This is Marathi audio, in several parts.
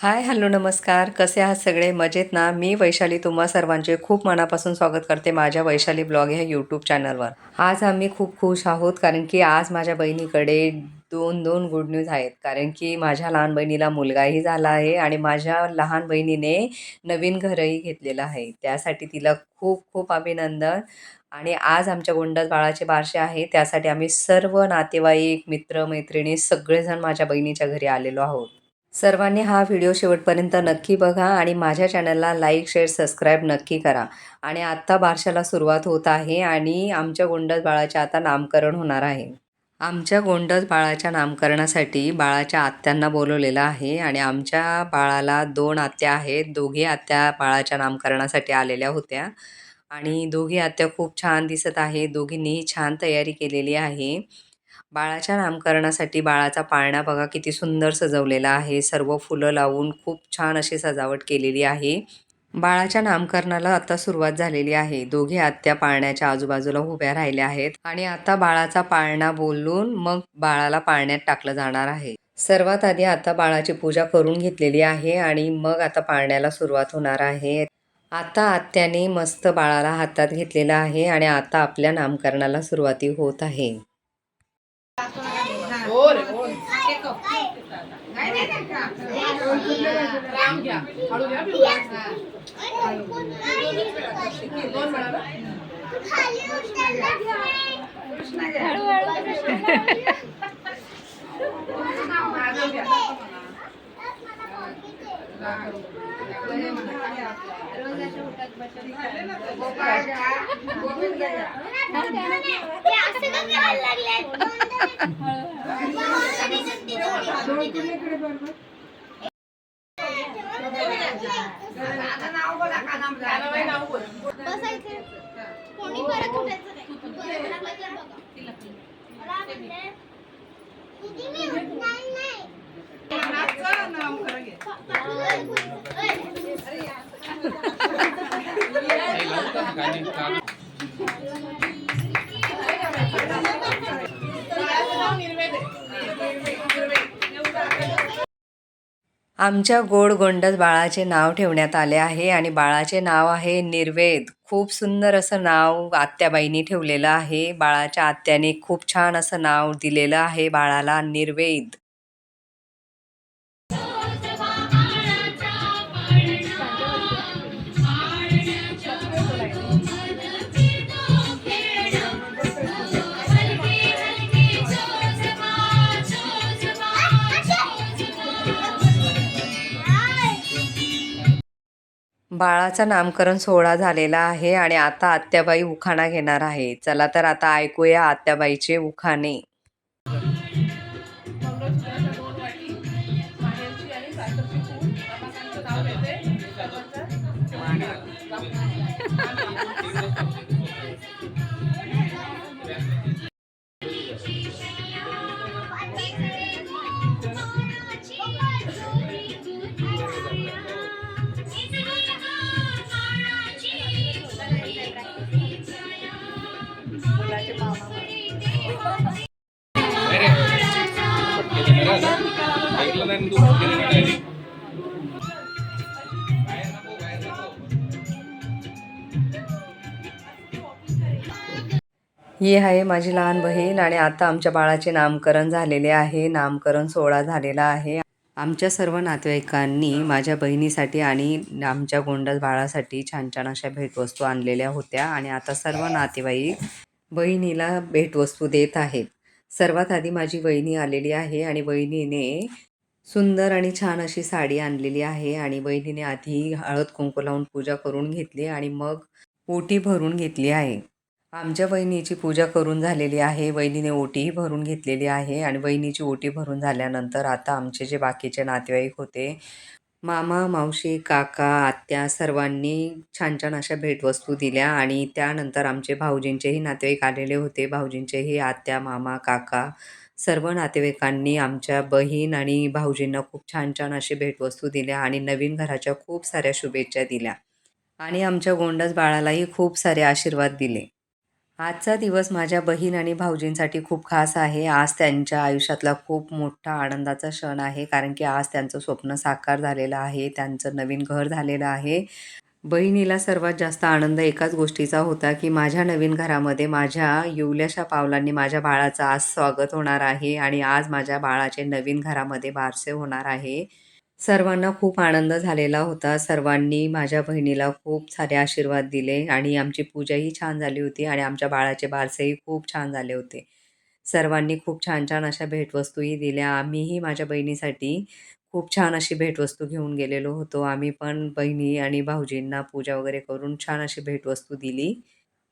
हाय हॅलो नमस्कार. कसे आहात सगळे? मजेत ना? मी वैशाली. तुम्हा सर्वांचे खूप मनापासून स्वागत करते माझ्या वैशाली ब्लॉग ह्या यूट्यूब चॅनलवर आज आम्ही खूप खुश आहोत कारण की आज माझ्या बहिणीकडे दोन दोन गुड न्यूज आहेत. कारण की माझ्या लहान बहिणीला मुलगाही झाला आहे आणि माझ्या लहान बहिणीने नवीन घरही घेतलेलं आहे. त्यासाठी तिला खूप खूप अभिनंदन. आणि आज आमच्या गोंडस बाळाचे बारसे आहे. त्यासाठी आम्ही सर्व नातेवाईक मित्र मैत्रिणी सगळेजण माझ्या बहिणीच्या घरी आलेलो आहोत. सर्वांनी हा व्हिडिओ शेवटपर्यंत नक्की बघा आणि माझ्या चॅनलला लाईक शेअर सबस्क्राईब नक्की करा. आणि आत्ता बारशाला सुरुवात होत आहे आणि आमच्या गोंडस बाळाचे आता नामकरण होणार आहे. आमच्या गोंडस बाळाच्या नामकरणासाठी बाळाच्या आत्यांना बोलवलेलं आहे आणि आमच्या बाळाला दोन आत्या आहेत. दोघी आत्या बाळाच्या नामकरणासाठी आलेल्या होत्या. आणि दोघी आत्या खूप छान दिसत आहे दोघींनीही छान तयारी केलेली आहे. बाळाच्या नामकरणासाठी बाळाचा पाळणा बघा किती सुंदर सजवलेला आहे. सर्व फुलं लावून खूप छान अशी सजावट केलेली आहे. बाळाच्या नामकरणाला आता सुरुवात झालेली आहे. दोघे आत्या पाळण्याच्या आजूबाजूला उभ्या राहिल्या आहेत आणि आता बाळाचा पाळणा बोलून मग बाळाला पाळण्यात टाकलं जाणार आहे. सर्वात आधी आता बाळाची पूजा करून घेतलेली आहे आणि मग आता पाळण्याला सुरुवात होणार आहे. आता आत्याने मस्त बाळाला हातात घेतलेला आहे आणि आता आपल्या नामकरणाला सुरुवाती होत आहे. कोणी परत उठायचं नाही मला म्हणते, कोणी परत उठायचं नाही." आमच्या गोड गोंडस बाळाचे नाव ठेवण्यात आले आहे आणि बाळाचे नाव आहे निर्वेद. खूप सुंदर असं नाव आत्याबाईंनी ठेवलेलं आहे. बाळाच्या आत्याने खूप छान असं नाव दिलेलं आहे बाळाला निर्वेद. बाळाचा नामकरण सोहळा झालेला आहे आणि आता आत्याबाई उखाणा घेणार आहे. चला तर आता ऐकूया आत्याबाईचे उखाणे. ऐकलं नाही डायरेक्ट ही आहे माझी लहान बहीण आणि आता आमच्या बाळाचे नामकरण झालेले आहे. नामकरण सोहळा झालेला आहे. आमच्या सर्व नातेवाईकांनी माझ्या बहिणीसाठी आणि आमच्या गोंडस बाळासाठी छान छान अशा भेटवस्तू आणलेल्या होत्या आणि आता सर्व नातेवाईक बहिणीला भेटवस्तू देत आहेत. सर्वात आधी माझी वहिनी आलेली आहे आणि वहिनीने सुंदर आणि छान अशी साडी आणलेली आहे आणि वहिनीने आधी हळद कुंकू लावून पूजा करून घेतली आणि मग ओटी भरून घेतली आहे. आमच्या वहिनीची पूजा करून झालेली आहे. वहिनीने ओटीही भरून घेतलेली आहे आणि वहिनीची ओटी भरून झाल्यानंतर आता आमचे जे बाकीचे नातेवाईक होते मामा मावशी काका आत्या सर्वांनी छान छान अशा भेटवस्तू दिल्या आणि त्यानंतर आमचे भाऊजींचेही नातेवाईक आलेले होते. भाऊजींचेही आत्या मामा काका सर्व नातेवाईकांनी आमच्या बहीण आणि भाऊजींना खूप छान छान अशी भेटवस्तू दिल्या आणि नवीन घराच्या खूप साऱ्या शुभेच्छा दिल्या. आणि आमच्या गोंडस बाळालाही खूप सारे आशीर्वाद दिले. आजचा दिवस माझ्या बहीण आणि भाऊजींसाठी खूप खास आहे. आज त्यांच्या आयुष्यातला खूप मोठा आनंदाचा क्षण आहे कारण की आज त्यांचं स्वप्न साकार झालेलं आहे त्यांचं नवीन घर झालेलं आहे. बहिणीला सर्वात जास्त आनंद एकाच गोष्टीचा होता की माझ्या नवीन घरामध्ये माझ्या येवल्याशा पावलांनी माझ्या बाळाचं आज स्वागत होणार आहे आणि आज माझ्या बाळाचे नवीन घरामध्ये बारसे होणार आहे. सर्वांना खूप आनंद झालेला होता. सर्वांनी माझ्या बहिणीला खूप सारे आशीर्वाद दिले आणि आमची पूजाही छान झाली होती आणि आमच्या बाळाचे बारसेही खूप छान झाले होते. सर्वांनी खूप छान छान अशा भेटवस्तूही दिल्या. आम्हीही माझ्या बहिणीसाठी खूप छान अशी भेटवस्तू घेऊन गेलेलो होतो. आम्ही पण बहिणी आणि भाऊजींना पूजा वगैरे करून छान अशी भेटवस्तू दिली.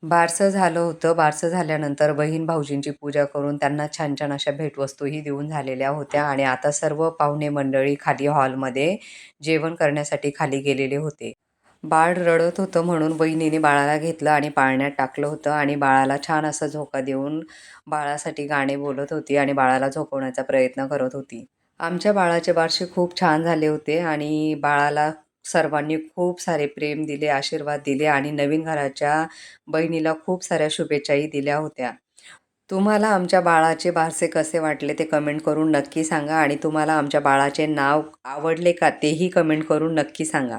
बारसं झालं होतं. बारसं झाल्यानंतर बहीण भाऊजींची पूजा करून त्यांना छान छान अशा भेटवस्तूही देऊन झालेल्या होत्या. आणि आता सर्व पाहुणे मंडळी खाली हॉलमध्ये जेवण करण्यासाठी खाली गेलेले होते. बाळ रडत होतं म्हणून बहिणीने बाळाला घेतलं आणि पाळण्यात टाकलं होतं आणि बाळाला छान असा झोका देऊन बाळासाठी गाणे बोलत होती आणि बाळाला झोपवण्याचा प्रयत्न करत होती. आमच्या बाळाचे बारसे खूप छान झाले होते आणि बाळाला सर्वांनी खूप सारे प्रेम दिले आशीर्वाद दिले आणि नवीन घराच्या बहिणीला खूप साऱ्या शुभेच्छाही दिल्या होत्या. तुम्हाला आमच्या बाळाचे बारसे कसे वाटले ते कमेंट करून नक्की सांगा आणि तुम्हाला आमच्या बाळाचे नाव आवडले का तेही कमेंट करून नक्की सांगा.